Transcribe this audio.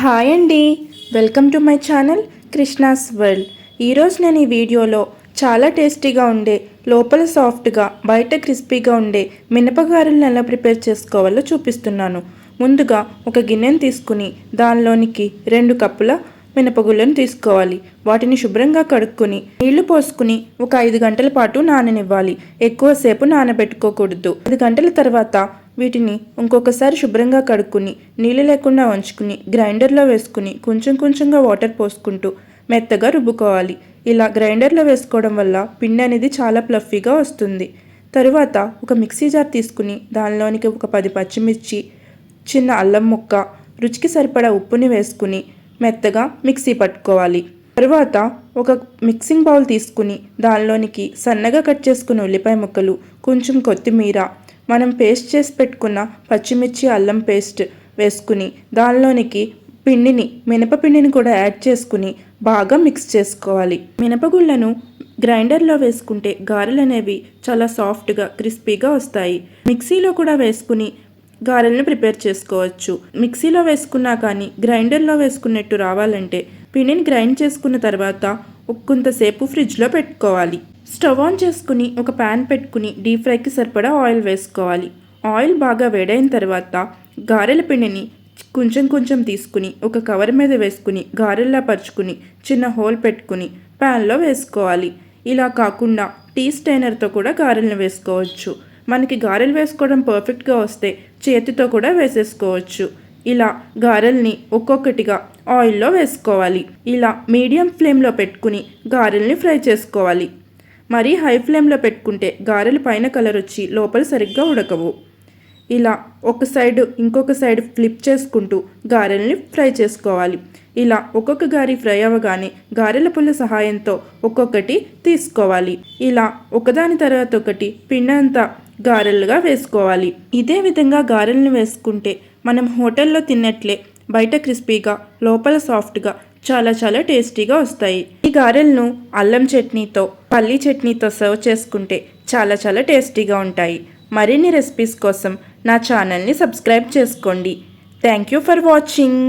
Hi అండి. Welcome to my channel Krishna's world. ఈరోజు నేను ఈ వీడియోలో చాలా టేస్టీగా ఉండే లోపల సాఫ్ట్గా బయట క్రిస్పీగా ఉండే మినపగారెలను ఎలా ప్రిపేర్ చేసుకోవాలో చూపిస్తున్నాను. ముందుగా ఒక గిన్నెను తీసుకుని దానిలోనికి రెండు కప్పుల మినపగుళ్ళను తీసుకోవాలి. వాటిని శుభ్రంగా కడుక్కొని నీళ్ళు పోసుకుని ఒక ఐదు గంటల పాటు నాననివ్వాలి. ఎక్కువసేపు నానబెట్టుకోకూడదు. ఐదు గంటల తర్వాత వీటిని ఇంకొకసారి శుభ్రంగా కడుక్కుని నీళ్ళు లేకుండా వంచుకుని గ్రైండర్లో వేసుకుని కొంచెం కొంచెంగా వాటర్ పోసుకుంటూ మెత్తగా రుబ్బుకోవాలి. ఇలా గ్రైండర్లో వేసుకోవడం వల్ల పిండి అనేది చాలా ప్లఫీగా వస్తుంది. తరువాత ఒక మిక్సీ జార్ తీసుకుని దానిలోనికి ఒక పది పచ్చిమిర్చి చిన్న అల్లం ముక్క రుచికి సరిపడా ఉప్పుని వేసుకుని మెత్తగా మిక్సీ పట్టుకోవాలి. తరువాత ఒక మిక్సింగ్ బౌల్ తీసుకుని దానిలోనికి సన్నగా కట్ చేసుకున్న ఉల్లిపాయ ముక్కలు కొంచెం కొత్తిమీర మనం పేస్ట్ చేసి పెట్టుకున్న పచ్చిమిర్చి అల్లం పేస్ట్ వేసుకుని దానిలోనికి పిండిని మినపపిండిని కూడా యాడ్ చేసుకుని బాగా మిక్స్ చేసుకోవాలి. మినపగుళ్ళను గ్రైండర్లో వేసుకుంటే గారెలు అనేవి చాలా సాఫ్ట్గా క్రిస్పీగా వస్తాయి. మిక్సీలో కూడా వేసుకుని గారెలను ప్రిపేర్ చేసుకోవచ్చు. మిక్సీలో వేసుకున్నా కానీ గ్రైండర్లో వేసుకున్నట్టు రావాలంటే పిండిని గ్రైండ్ చేసుకున్న తర్వాత కొంతసేపు ఫ్రిడ్జ్లో పెట్టుకోవాలి. స్టవ్ ఆన్ చేసుకుని ఒక ప్యాన్ పెట్టుకుని డీప్ ఫ్రైకి సరిపడా ఆయిల్ వేసుకోవాలి. ఆయిల్ బాగా వేడైన తర్వాత గారెల పిండిని కొంచెం కొంచెం తీసుకుని ఒక కవర్ మీద వేసుకుని గారెల్లా పరుచుకుని చిన్న హోల్ పెట్టుకుని ప్యాన్లో వేసుకోవాలి. ఇలా కాకుండా టీ స్టైనర్తో కూడా గారెలను వేసుకోవచ్చు. మనకి గారెలు వేసుకోవడం పర్ఫెక్ట్గా వస్తే చేతితో కూడా వేసేసుకోవచ్చు. ఇలా గారెల్ని ఒక్కొక్కటిగా ఆయిల్లో వేసుకోవాలి. ఇలా మీడియం ఫ్లేమ్లో పెట్టుకుని గారెల్ని ఫ్రై చేసుకోవాలి. మరీ హై ఫ్లేమ్లో పెట్టుకుంటే గారెలు పైన కలర్ వచ్చి లోపల సరిగ్గా ఉడకవు. ఇలా ఒక సైడ్ ఇంకొక సైడ్ ఫ్లిప్ చేసుకుంటూ గారెల్ని ఫ్రై చేసుకోవాలి. ఇలా ఒక్కొక్క గారి ఫ్రై అవ్వగానే గారెల పుల్ల సహాయంతో ఒక్కొక్కటి తీసుకోవాలి. ఇలా ఒకదాని తర్వాత ఒకటి పిండి అంతా గారెలుగా వేసుకోవాలి. ఇదే విధంగా గారెలను వేసుకుంటే మనం హోటల్లో తిన్నట్లే బయట క్రిస్పీగా లోపల సాఫ్ట్గా చాలా చాలా టేస్టీగా వస్తాయి. ఈ గారెలను అల్లం చట్నీతో పల్లీ చట్నీతో సర్వ్ చేసుకుంటే చాలా చాలా టేస్టీగా ఉంటాయి. మరిన్ని రెసిపీస్ కోసం నా ఛానల్ని సబ్స్క్రైబ్ చేసుకోండి. Thank you for watching